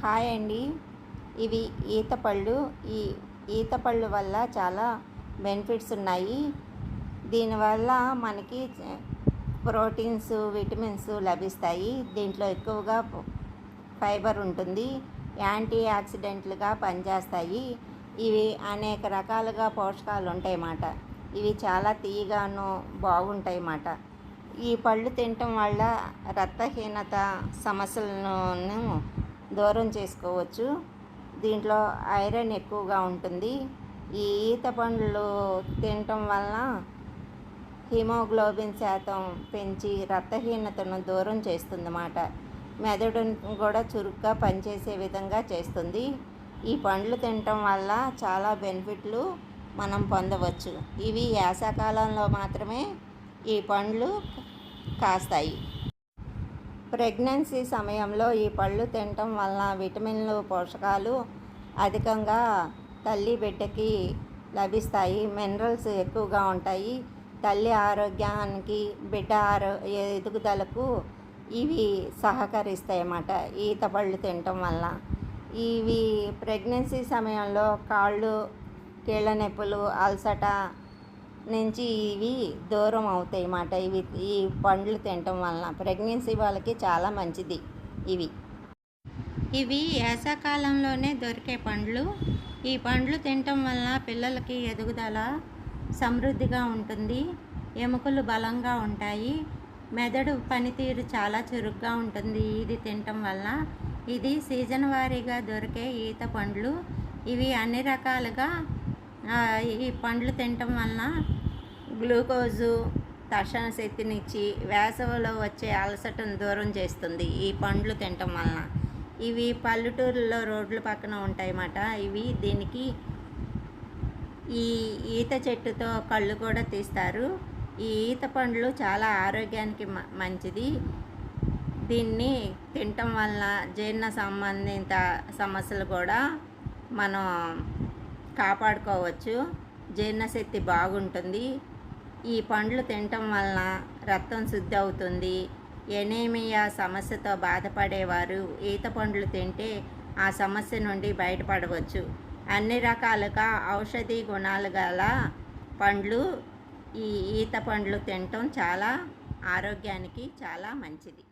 Hi అండి. ఇవి ఈతపళ్ళు. ఈ ఈత పళ్ళు వల్ల చాలా బెనిఫిట్స్ ఉన్నాయి. దీనివల్ల మనకి ప్రోటీన్స్ విటమిన్స్ లభిస్తాయి. దీంట్లో ఎక్కువగా ఫైబర్ ఉంటుంది. యాంటీ ఆక్సిడెంట్లుగా పనిచేస్తాయి. ఇవి అనేక రకాలుగా పోషకాలు ఉంటాయి అన్నమాట ఇవి చాలా తీయగాను బాగుంటాయి అన్నమాట ఈ పళ్ళు తినటం వల్ల రక్తహీనత సమస్యలను దూరం చేసుకోవచ్చు. దీంట్లో ఐరన్ ఎక్కువగా ఉంటుంది. ఈ ఈత పండ్లు తినటం వలన హిమోగ్లోబిన్ శాతం పెంచి రక్తహీనతను దూరం చేస్తుందన్నమాట. మెదడును కూడా చురుగ్గా పనిచేసే విధంగా చేస్తుంది. ఈ పండ్లు తినటం వల్ల చాలా బెనిఫిట్లు మనం పొందవచ్చు. ఇవి యాసకాలంలో మాత్రమే ఈ పండ్లు కాస్తాయి. ప్రెగ్నెన్సీ సమయంలో ఈ పళ్ళు తినటం వలన విటమిన్లు పోషకాలు అధికంగా తల్లి బిడ్డకి లభిస్తాయి. మినరల్స్ ఎక్కువగా ఉంటాయి. తల్లి ఆరోగ్యానికి బిడ్డ ఆరో ఎదుగుదలకు ఇవి సహకరిస్తాయి అన్నమాట ఈత పళ్ళు తినటం వల్ల ఇవి ప్రెగ్నెన్సీ సమయంలో కాళ్ళు కీళ్ళ నొప్పులు అలసట నుంచి ఇవి దూరం అవుతాయి అన్నమాట. ఇవి ఈ పండ్లు తినటం వలన ప్రెగ్నెన్సీ వాళ్ళకి చాలా మంచిది ఇవి. ఇవి వేసాకాలంలోనే దొరికే పండ్లు. ఈ పండ్లు తినటం వలన పిల్లలకి ఎదుగుదల సమృద్ధిగా ఉంటుంది. ఎముకలు బలంగా ఉంటాయి. మెదడు పనితీరు చాలా చురుగ్గా ఉంటుంది ఇది తినటం వల్ల ఇది సీజన్ వారీగా దొరికే ఈత పండ్లు. ఇవి అన్ని రకాలుగా ఈ పండ్లు తినటం వలన గ్లూకోజు తక్షణ శక్తినిచ్చి వేసవిలో వచ్చే అలసటను దూరం చేస్తుంది ఈ పండ్లు తినటం వలన. ఇవి పల్లెటూరులో రోడ్ల పక్కన ఉంటాయన్నమాట. ఇవి దీనికి ఈ ఈత చెట్టుతో కళ్ళు కూడా తీస్తారు. ఈ ఈత పండ్లు చాలా ఆరోగ్యానికి మంచిది. దీన్ని తినటం వలన జీర్ణ సంబంధిత సమస్యలు కూడా మనం కాపాడుకోవచ్చు. జీర్ణశక్తి బాగుంటుంది. ఈ పండ్లు తినటం వలన రక్తం శుద్ధి అవుతుంది ఎనేమియా సమస్యతో బాధపడేవారు ఈత పండ్లు తింటే ఆ సమస్య నుండి బయటపడవచ్చు. అన్ని రకాలుగా ఔషధీ గుణాలు గల పండ్లు ఈ ఈత పండ్లు తినటం చాలా ఆరోగ్యానికి చాలా మంచిది.